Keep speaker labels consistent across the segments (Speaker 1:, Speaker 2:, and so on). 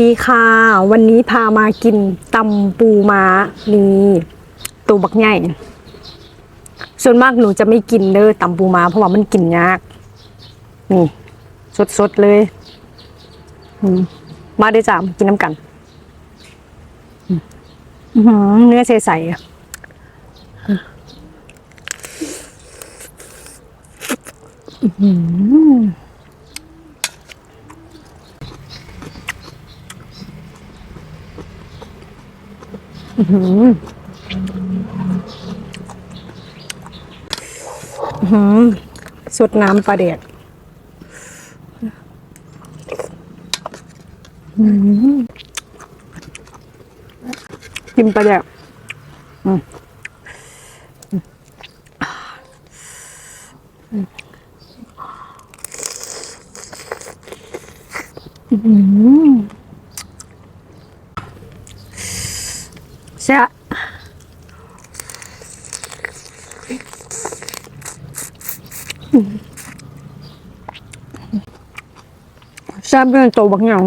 Speaker 1: ดีค่ะ วันนี้พามากินตำปูม้านี่ตัวบักใหญ่ ส่วนมากหนูจะไม่กินเด้อตำปูม้าเพราะว่ามันกินยาก นี่สดๆเลยมมาได้อจ้ามกินน้ำกันเนื้อเนื้อใสๆอะอื้อ สดน้ำปลาเด็กกินปลาเด็กอืม อืมแซ่บแซ่บเป็นตัวบักอย่าง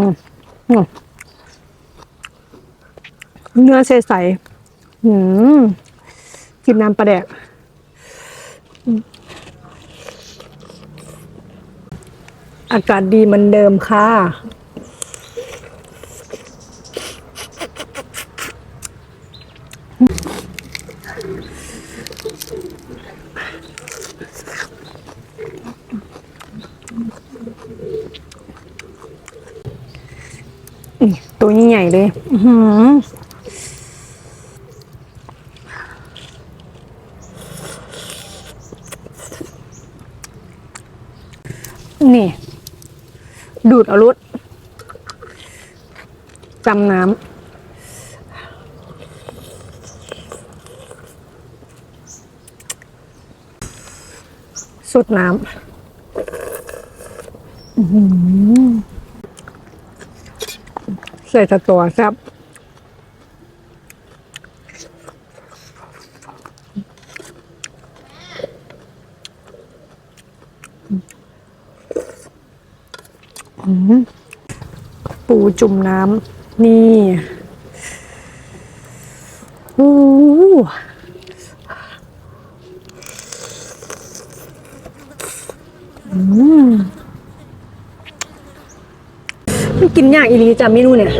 Speaker 1: เนื้อใสๆหืมกินน้ำปลาแดกอากาศดีเหมือนเดิมค่ะ ตัวใหญ่เลย อือนี่ ดูดเอารุดจำน้ำสุดน้ำ ใส่ตะตัวแซ่บปูจุ่มน้ำนี่โอ้อืม ไม่กินยากอีหลีจ้ะเมนูเนี่ย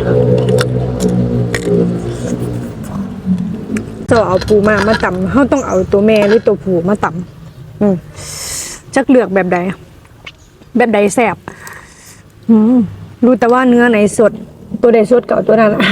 Speaker 1: จะเอาปูมามาตำเขาต้องเอาตัวแม่หรือตัวผูมาตำอืมจักเลือกแบบใด แบบใดแสบอืมรู้แต่ว่าเนื้อไหนสด ตัวใดสดก็เอาตัวนั้นอะ